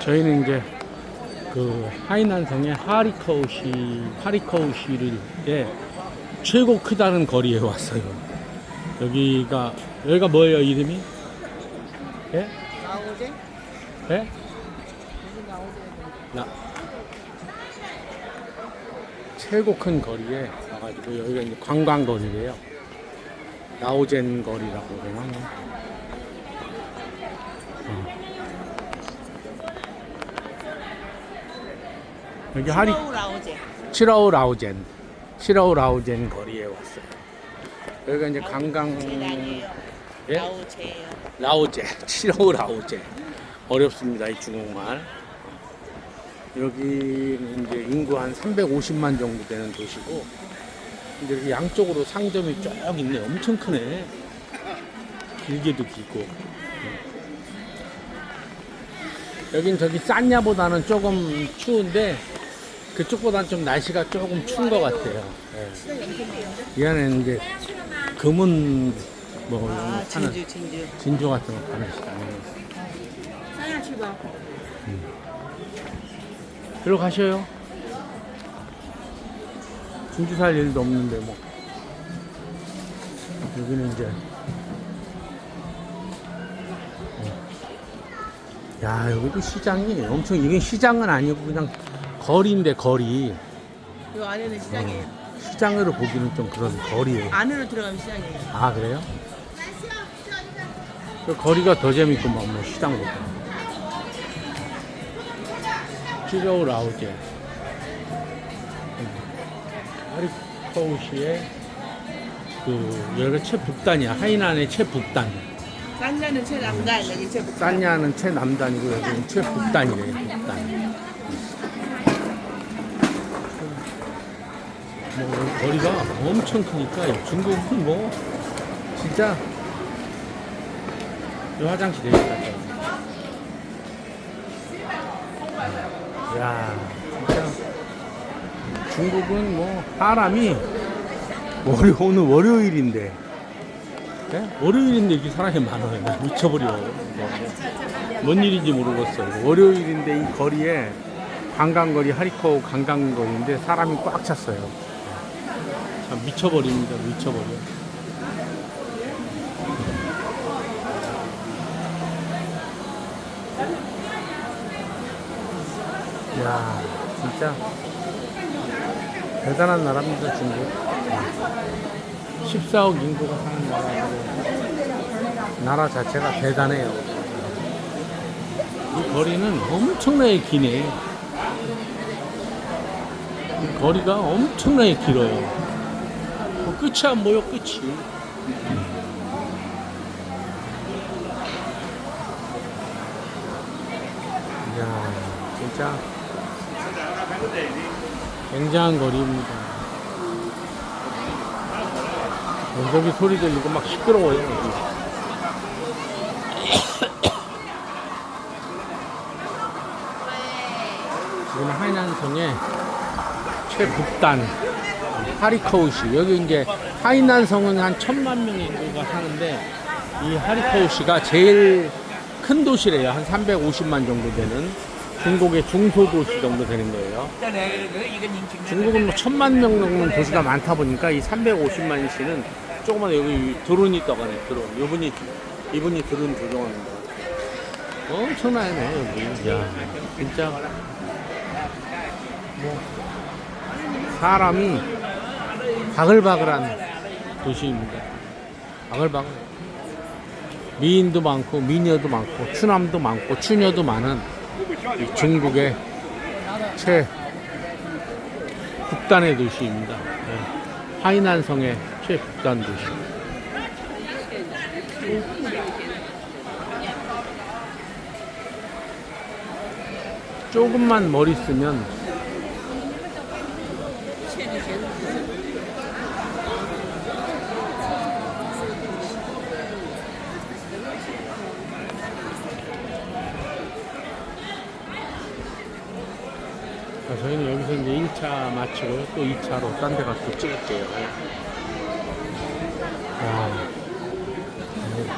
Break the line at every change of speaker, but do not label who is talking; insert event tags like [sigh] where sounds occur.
저희는 이제 그 하이난성의 하리커우시 하리커우시를 예, 최고 크다는 거리에 왔어요. 여기가 여기가 뭐예요 이름이? 예?
나오지?
예?
나
최고 큰 거리에 와가지고 여기가 이제 관광 거리래요. 나오젠 거리라고 그러나? 여기 하리? 치라우 라우젠 치라우 라우젠 거리에 왔어요. 여기가 이제 관광
재단이에요.
예? 라오제, [laughs] 치라우 라오제. 어렵습니다, 이 중국말. 여기는 이제 인구 한 350만 정도 되는 도시고, 이제 이렇게 양쪽으로 상점이 쭉 있네. 엄청 크네. 길게도 길고. 여긴 저기 싼야보다는 조금 추운데, 그쪽보다는 좀 날씨가 조금 추운 것 같아요. 예. 이 안에 이제 금은 뭐
아,
파는
진주, 진주.
진주 같은 거 파는 시장. 음. 음. 가셔요. 진주 살 일도 없는데 뭐 여기는 이제 음. 야 여기도 시장이 엄청 이게 시장은 아니고 그냥 거리인데 거리.
이 안에는 시장이에요.
시장으로 보기는 좀 그런 거리예요.
안으로 들어가면 시장이에요.
아 그래요? 그 거리가 더 재밌구만 뭐 시장보다 찌러우 라우제 하리커우시의 그 여기가 최북단이야 하이난의 최북단
싼냐는 최남단, 여기 최북.
싼야는 최남단이고 여기는 최북단이래요 북단 뭐 거리가 엄청 크니까 중국은 뭐 진짜 이 화장실 되게 작아요. 야, 진짜 중국은 뭐 사람이 월요 오늘 월요일인데, 예? 월요일인데 이렇게 사람이 많아요. 나 [laughs] 미쳐버려. 뭐, 뭔 일인지 모르겠어요. 월요일인데 이 거리에 관광거리 하리코 관광거리인데 사람이 꽉 찼어요. 참 미쳐버립니다. 미쳐버려. 야 진짜. 대단한 나라입니다 중국. 14억 인구가 사는 나라고 나라 자체가 대단해요. 이 거리는 엄청나게 기네. 이 거리가 엄청나게 길어요. 뭐 끝이 안 보여 끝이 이야 진짜 굉장한 거리입니다. 여기 소리 들리고 막 시끄러워요. 여기. 지금 하이난성의 최북단 하리커우시 여기 이제 하이난성은 한 천만 명의 인구가 사는데 이 하리커우시가 제일 큰 도시래요. 한 350만 정도 되는 중국의 중소도시 정도 되는 거예요. 중국은 뭐 천만 명 넘는 도시가 많다 보니까 이 350만 시는 조그만 여기 드론이 떠가네 드론. 이분이 이분이 드론 거. 엄청나네 여기. 야 진짜 뭐 사람이 바글바글한 도시입니다. 바글바글. 미인도 많고 미녀도 많고 추남도 많고 추녀도 많은 이 중국의 최 북단의 도시입니다. 네. 하이난성의 최북단 도시. 조금만 머리 쓰면 자, 저희는 여기서 이제 1차 마치고 또 2차로 딴 데 가서 찍을게요. 와. 네. 음.